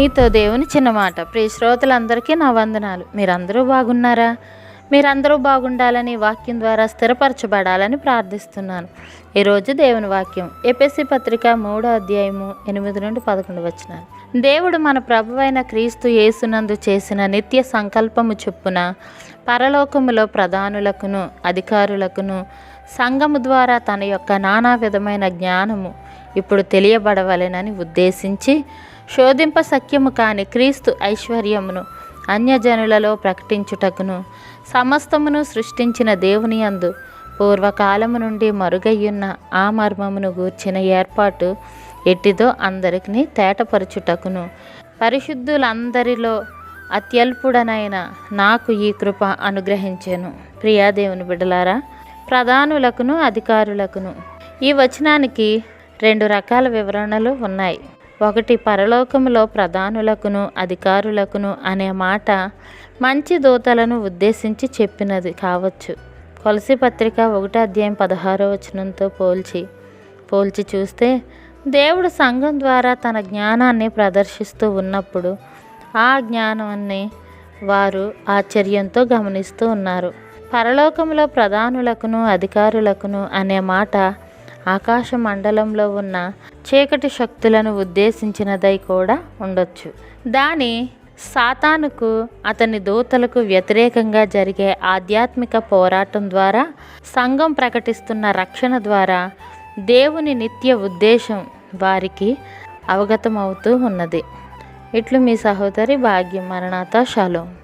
మీతో దేవుని చిన్నమాట. ప్రియ శ్రోతలందరికీ నా వందనాలు. మీరందరూ బాగున్నారా? మీరందరూ బాగుండాలని వాక్యం ద్వారా స్థిరపరచబడాలని ప్రార్థిస్తున్నాను. ఈరోజు దేవుని వాక్యం ఎపిసి పత్రిక మూడో అధ్యాయము ఎనిమిది నుండి పదకొండు వచ్చినాను దేవుడు మన ప్రభువైన క్రీస్తు యేసునందు చేసిన నిత్య సంకల్పము చొప్పున పరలోకములో ప్రధానులకును అధికారులకును సంఘము ద్వారా తన యొక్క నానా విధమైన జ్ఞానము ఇప్పుడు తెలియబడవలెనని ఉద్దేశించి శోధింప సఖ్యము కాని క్రీస్తు ఐశ్వర్యమును అన్యజనులలో ప్రకటించుటకును సమస్తమును సృష్టించిన దేవుని యందు పూర్వకాలము నుండి మరుగయ్యున్న ఆ మర్మమును గూర్చిన ఏర్పాటు ఎట్టిదో అందరికీ తేటపరచుటకును. పరిశుద్ధులందరిలో అత్యల్పుడనైన నాకు ఈ కృప అనుగ్రహించాను. ప్రియా దేవుని బిడలారా ప్రధానులకును అధికారులకును ఈ వచనానికి రెండు రకాల వివరణలు ఉన్నాయి. ఒకటి పరలోకములో ప్రధానులకును అధికారులకును అనే మాట మంచి దూతలను ఉద్దేశించి చెప్పినది కావచ్చు. కొలసి పత్రిక ఒకటో అధ్యాయం పదహారో వచనంతో పోల్చి పోల్చి చూస్తే దేవుడు సంఘం ద్వారా తన జ్ఞానాన్ని ప్రదర్శిస్తూ ఉన్నప్పుడు ఆ జ్ఞానాన్ని వారు ఆశ్చర్యంతో గమనిస్తూ ఉన్నారు. పరలోకంలో ప్రధానులకును అధికారులకును అనే మాట ఆకాశ మండలంలో ఉన్న చీకటి శక్తులను ఉద్దేశించినదై కూడా ఉండొచ్చు. దాని సాతానుకు అతని దూతలకు వ్యతిరేకంగా జరిగే ఆధ్యాత్మిక పోరాటం ద్వారా సంఘం ప్రకటిస్తున్న రక్షణ ద్వారా దేవుని నిత్య ఉద్దేశం వారికి అవగతమవుతూ ఉన్నది. ఇట్లు మీ సహోదరి భాగ్యం మరణాత షాలోం.